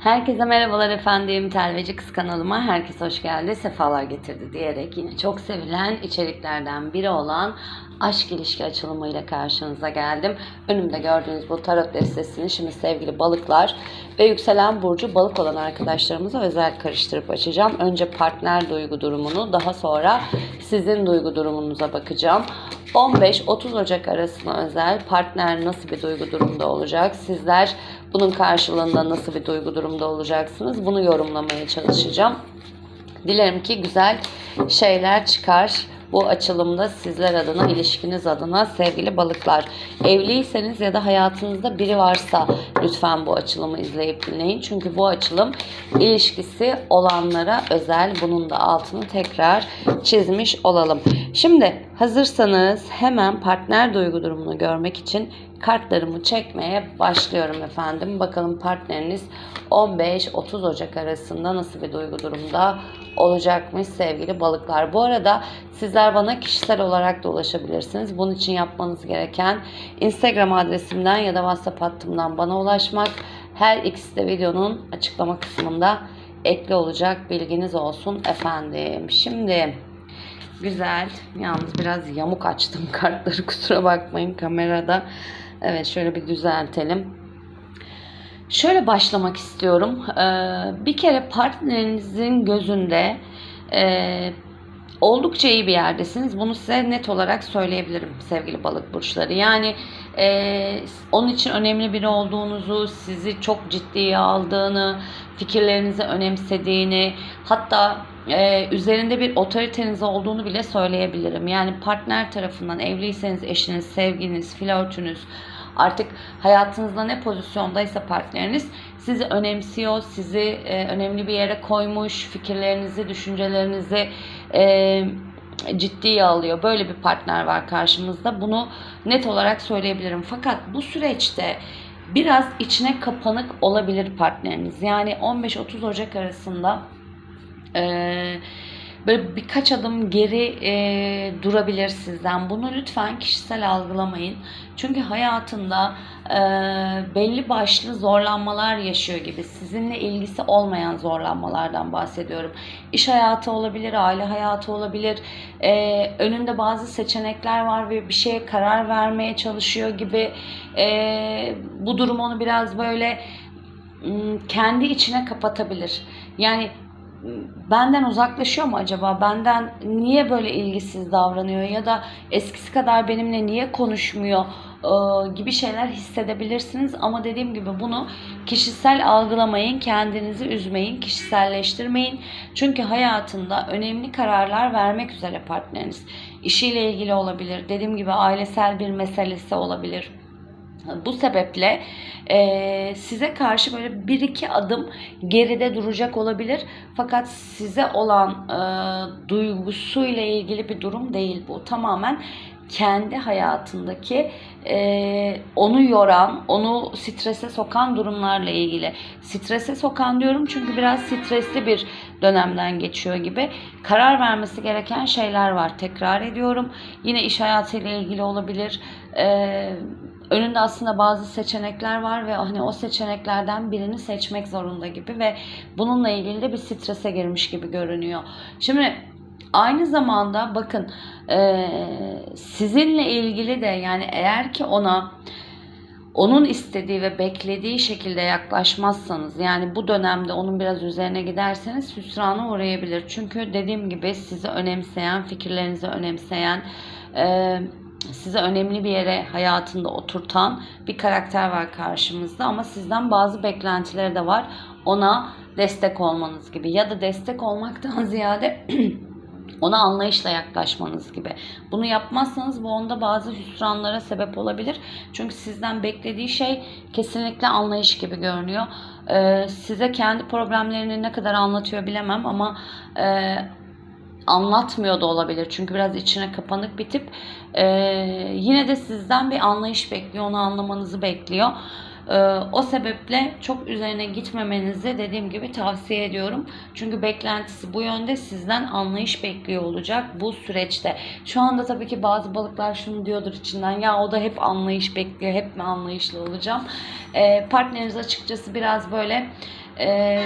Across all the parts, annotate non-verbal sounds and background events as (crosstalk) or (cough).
Herkese merhabalar efendim. Telveci Kız kanalıma herkes hoş geldi, sefalar getirdi diyerek yine çok sevilen içeriklerden biri olan aşk ilişki açılımıyla karşınıza geldim. Önümde gördüğünüz bu tarot destesini şimdi sevgili balıklar ve yükselen burcu balık olan arkadaşlarımıza özel karıştırıp açacağım. Önce partner duygu durumunu daha sonra sizin duygu durumunuza bakacağım. 15-30 Ocak arasına özel partner nasıl bir duygu durumda olacak? Sizler bunun karşılığında nasıl bir duygu durumda olacaksınız? Bunu yorumlamaya çalışacağım. Dilerim ki güzel şeyler çıkar bu açılımda sizler adına, ilişkiniz adına sevgili balıklar. Evliyseniz ya da hayatınızda biri varsa lütfen bu açılımı izleyip dinleyin. Çünkü bu açılım ilişkisi olanlara özel. Bunun da altını tekrar çizmiş olalım. Şimdi hazırsanız hemen partner duygu durumunu görmek için kartlarımı çekmeye başlıyorum efendim. Bakalım partneriniz 15-30 Ocak arasında nasıl bir duygu durumda olacakmış sevgili balıklar. Bu arada sizler bana kişisel olarak da ulaşabilirsiniz. Bunun için yapmanız gereken Instagram adresimden ya da WhatsApp hattımdan bana ulaşmak. Her ikisi de videonun açıklama kısmında ekli olacak. Bilginiz olsun efendim. Şimdi güzel. Yalnız biraz yamuk açtım (laughs) kartları kusura bakmayın kamerada. Evet şöyle bir düzeltelim. Şöyle başlamak istiyorum. Ee, bir kere partnerinizin gözünde e, oldukça iyi bir yerdesiniz. Bunu size net olarak söyleyebilirim sevgili balık burçları. Yani e, onun için önemli biri olduğunuzu, sizi çok ciddiye aldığını, fikirlerinizi önemsediğini, hatta e, üzerinde bir otoriteniz olduğunu bile söyleyebilirim. Yani partner tarafından evliyseniz eşiniz, sevginiz, flörtünüz, artık hayatınızda ne pozisyondaysa partneriniz sizi önemsiyor, sizi e, önemli bir yere koymuş, fikirlerinizi, düşüncelerinizi e, ciddiye alıyor. Böyle bir partner var karşımızda. Bunu net olarak söyleyebilirim. Fakat bu süreçte biraz içine kapanık olabilir partneriniz. Yani 15-30 Ocak arasında eee böyle birkaç adım geri e, durabilir sizden. Bunu lütfen kişisel algılamayın. Çünkü hayatında e, belli başlı zorlanmalar yaşıyor gibi. Sizinle ilgisi olmayan zorlanmalardan bahsediyorum. İş hayatı olabilir, aile hayatı olabilir. E, önünde bazı seçenekler var ve bir şeye karar vermeye çalışıyor gibi. E, bu durum onu biraz böyle kendi içine kapatabilir. Yani benden uzaklaşıyor mu acaba? Benden niye böyle ilgisiz davranıyor ya da eskisi kadar benimle niye konuşmuyor e, gibi şeyler hissedebilirsiniz ama dediğim gibi bunu kişisel algılamayın, kendinizi üzmeyin, kişiselleştirmeyin. Çünkü hayatında önemli kararlar vermek üzere partneriniz. İşiyle ilgili olabilir, dediğim gibi ailesel bir meselesi olabilir bu sebeple e, size karşı böyle bir iki adım geride duracak olabilir. Fakat size olan e, duygusuyla ilgili bir durum değil bu. Tamamen kendi hayatındaki e, onu yoran, onu strese sokan durumlarla ilgili. Strese sokan diyorum çünkü biraz stresli bir dönemden geçiyor gibi. Karar vermesi gereken şeyler var. Tekrar ediyorum. Yine iş hayatıyla ilgili olabilir. Eee önünde aslında bazı seçenekler var ve hani o seçeneklerden birini seçmek zorunda gibi ve bununla ilgili de bir strese girmiş gibi görünüyor. Şimdi aynı zamanda bakın e, sizinle ilgili de yani eğer ki ona onun istediği ve beklediği şekilde yaklaşmazsanız yani bu dönemde onun biraz üzerine giderseniz hüsrana uğrayabilir. Çünkü dediğim gibi sizi önemseyen, fikirlerinizi önemseyen, e, size önemli bir yere hayatında oturtan bir karakter var karşımızda ama sizden bazı beklentileri de var. Ona destek olmanız gibi ya da destek olmaktan (laughs) ziyade (clears throat) ona anlayışla yaklaşmanız gibi. Bunu yapmazsanız bu onda bazı hüsranlara sebep olabilir. Çünkü sizden beklediği şey kesinlikle anlayış gibi görünüyor. Ee, size kendi problemlerini ne kadar anlatıyor bilemem ama e, anlatmıyor da olabilir. Çünkü biraz içine kapanık bir tip. Ee, yine de sizden bir anlayış bekliyor. Onu anlamanızı bekliyor. Ee, o sebeple çok üzerine gitmemenizi dediğim gibi tavsiye ediyorum. Çünkü beklentisi bu yönde sizden anlayış bekliyor olacak bu süreçte. Şu anda tabii ki bazı balıklar şunu diyordur içinden ya o da hep anlayış bekliyor, hep mi anlayışlı olacağım. Ee, partneriniz açıkçası biraz böyle e,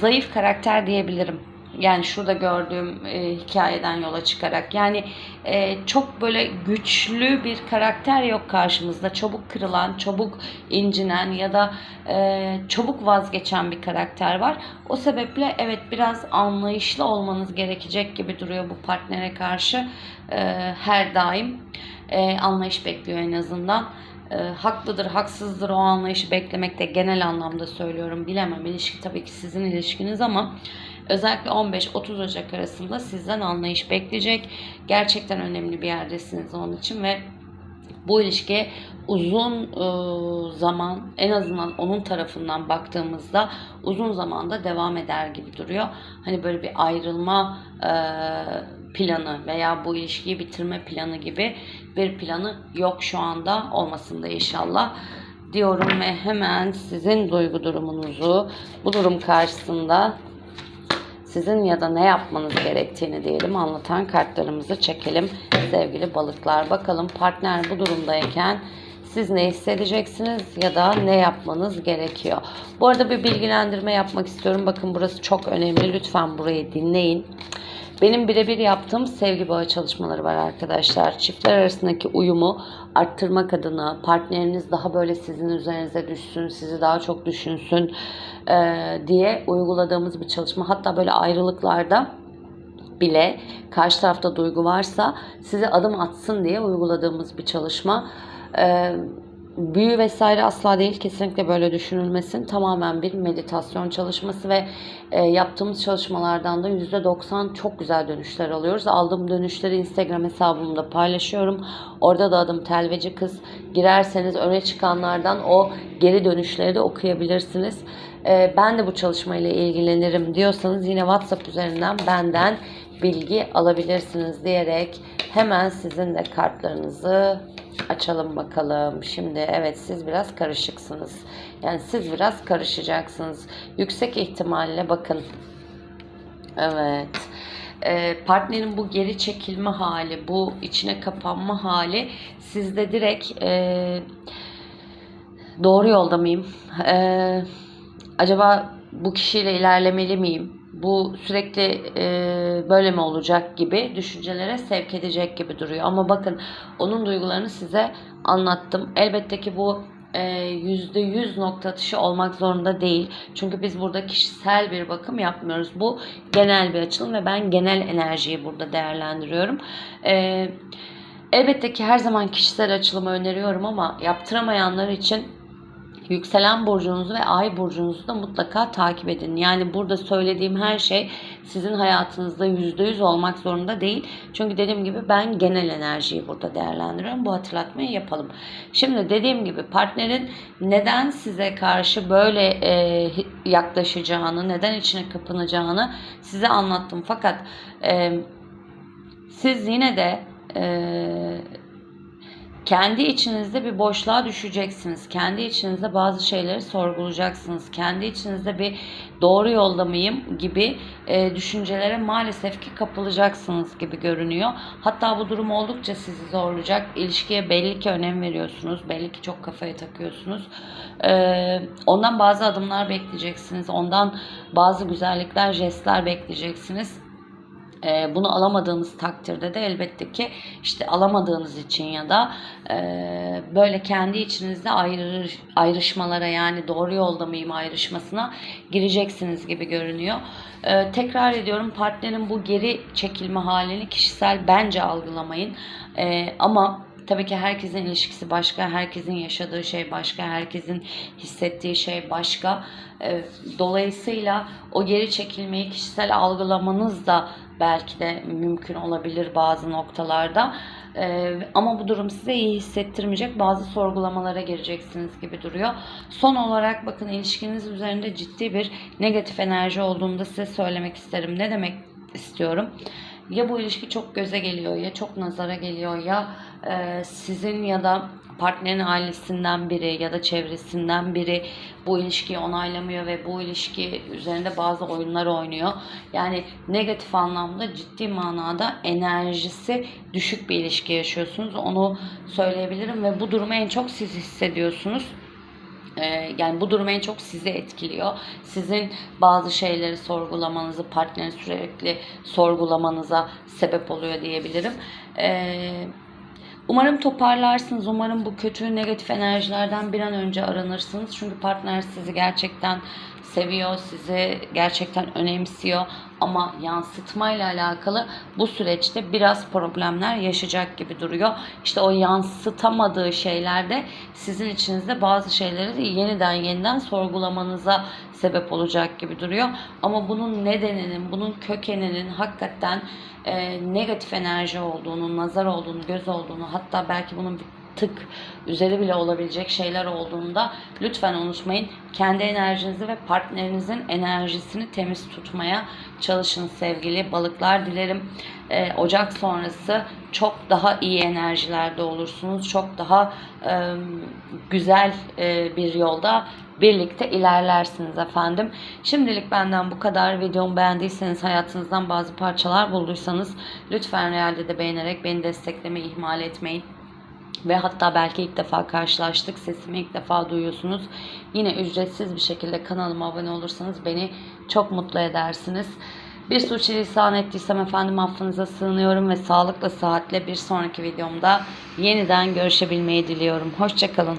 zayıf karakter diyebilirim. Yani şurada gördüğüm e, hikayeden yola çıkarak. Yani e, çok böyle güçlü bir karakter yok karşımızda. Çabuk kırılan, çabuk incinen ya da e, çabuk vazgeçen bir karakter var. O sebeple evet biraz anlayışlı olmanız gerekecek gibi duruyor bu partnere karşı. E, her daim e, anlayış bekliyor en azından. E, haklıdır, haksızdır o anlayışı beklemekte genel anlamda söylüyorum. Bilemem. İlişki tabii ki sizin ilişkiniz ama özellikle 15-30 Ocak arasında sizden anlayış bekleyecek. Gerçekten önemli bir yerdesiniz onun için ve bu ilişki uzun e, zaman en azından onun tarafından baktığımızda uzun zamanda devam eder gibi duruyor. Hani böyle bir ayrılma e, planı veya bu ilişkiyi bitirme planı gibi bir planı yok şu anda olmasında inşallah diyorum ve hemen sizin duygu durumunuzu bu durum karşısında sizin ya da ne yapmanız gerektiğini diyelim anlatan kartlarımızı çekelim sevgili balıklar. Bakalım partner bu durumdayken siz ne hissedeceksiniz ya da ne yapmanız gerekiyor. Bu arada bir bilgilendirme yapmak istiyorum. Bakın burası çok önemli. Lütfen burayı dinleyin. Benim birebir yaptığım sevgi bağı çalışmaları var arkadaşlar. Çiftler arasındaki uyumu arttırmak adına partneriniz daha böyle sizin üzerinize düşsün, sizi daha çok düşünsün eee, diye uyguladığımız bir çalışma. Hatta böyle ayrılıklarda bile karşı tarafta duygu varsa size adım atsın diye uyguladığımız bir çalışma. Ee, büyü vesaire asla değil kesinlikle böyle düşünülmesin. Tamamen bir meditasyon çalışması ve e, yaptığımız çalışmalardan da %90 çok güzel dönüşler alıyoruz. Aldığım dönüşleri Instagram hesabımda paylaşıyorum. Orada da adım Telveci Kız. Girerseniz öne çıkanlardan o geri dönüşleri de okuyabilirsiniz. Ee, ben de bu çalışmayla ilgilenirim diyorsanız yine WhatsApp üzerinden benden bilgi alabilirsiniz diyerek hemen sizin de kartlarınızı açalım bakalım. Şimdi evet siz biraz karışıksınız. Yani siz biraz karışacaksınız. Yüksek ihtimalle bakın. Evet. Ee, partnerin bu geri çekilme hali, bu içine kapanma hali sizde direkt e, doğru yolda mıyım? Ee, acaba bu kişiyle ilerlemeli miyim? Bu sürekli e, böyle mi olacak gibi düşüncelere sevk edecek gibi duruyor. Ama bakın onun duygularını size anlattım. Elbette ki bu e, %100 nokta atışı olmak zorunda değil. Çünkü biz burada kişisel bir bakım yapmıyoruz. Bu genel bir açılım ve ben genel enerjiyi burada değerlendiriyorum. E, elbette ki her zaman kişisel açılımı öneriyorum ama yaptıramayanlar için yükselen burcunuzu ve ay burcunuzu da mutlaka takip edin. Yani burada söylediğim her şey sizin hayatınızda %100 olmak zorunda değil. Çünkü dediğim gibi ben genel enerjiyi burada değerlendiriyorum. Bu hatırlatmayı yapalım. Şimdi dediğim gibi partnerin neden size karşı böyle e, yaklaşacağını, neden içine kapanacağını size anlattım. Fakat e, siz yine de e, kendi içinizde bir boşluğa düşeceksiniz. Kendi içinizde bazı şeyleri sorgulayacaksınız. Kendi içinizde bir doğru yolda mıyım gibi e, düşüncelere maalesef ki kapılacaksınız gibi görünüyor. Hatta bu durum oldukça sizi zorlayacak. İlişkiye belli ki önem veriyorsunuz. Belli ki çok kafaya takıyorsunuz. E, ondan bazı adımlar bekleyeceksiniz. Ondan bazı güzellikler, jestler bekleyeceksiniz. E, bunu alamadığınız takdirde de elbette ki işte alamadığınız için ya da e, böyle kendi içinizde ayrı, ayrışmalara yani doğru yolda mıyım ayrışmasına gireceksiniz gibi görünüyor. E, tekrar ediyorum partnerin bu geri çekilme halini kişisel bence algılamayın. E, ama Tabii ki herkesin ilişkisi başka, herkesin yaşadığı şey başka, herkesin hissettiği şey başka. Ee, Dolayısıyla o geri çekilmeyi kişisel algılamanız da belki de mümkün olabilir bazı noktalarda. Ee, ama bu durum size iyi hissettirmeyecek. Bazı sorgulamalara gireceksiniz gibi duruyor. Son olarak bakın ilişkiniz üzerinde ciddi bir negatif enerji olduğunu da size söylemek isterim. Ne demek istiyorum? Ya bu ilişki çok göze geliyor ya çok nazara geliyor ya e, sizin ya da partnerin ailesinden biri ya da çevresinden biri bu ilişkiyi onaylamıyor ve bu ilişki üzerinde bazı oyunlar oynuyor. Yani negatif anlamda ciddi manada enerjisi düşük bir ilişki yaşıyorsunuz. Onu söyleyebilirim ve bu durumu en çok siz hissediyorsunuz. Yani bu durum en çok sizi etkiliyor. Sizin bazı şeyleri sorgulamanızı, partnerin sürekli sorgulamanıza sebep oluyor diyebilirim. Ee, Umarım toparlarsınız. Umarım bu kötü negatif enerjilerden bir an önce aranırsınız. Çünkü partner sizi gerçekten seviyor, sizi gerçekten önemsiyor ama yansıtmayla alakalı bu süreçte biraz problemler yaşayacak gibi duruyor. İşte o yansıtamadığı şeylerde sizin içinizde bazı şeyleri de yeniden yeniden sorgulamanıza sebep olacak gibi duruyor. Ama bunun nedeninin, bunun kökeninin hakikaten e, negatif enerji olduğunu, nazar olduğunu, göz olduğunu hatta belki bunun bir tık üzeri bile olabilecek şeyler olduğunda lütfen unutmayın. Kendi enerjinizi ve partnerinizin enerjisini temiz tutmaya çalışın sevgili balıklar. Dilerim e, Ocak sonrası çok daha iyi enerjilerde olursunuz. Çok daha e, güzel e, bir yolda birlikte ilerlersiniz efendim. Şimdilik benden bu kadar. Videomu beğendiyseniz hayatınızdan bazı parçalar bulduysanız lütfen realde de beğenerek beni desteklemeyi ihmal etmeyin. Ve hatta belki ilk defa karşılaştık. Sesimi ilk defa duyuyorsunuz. Yine ücretsiz bir şekilde kanalıma abone olursanız beni çok mutlu edersiniz. Bir suç lisan ettiysem efendim affınıza sığınıyorum ve sağlıkla sıhhatle bir sonraki videomda yeniden görüşebilmeyi diliyorum. Hoşçakalın.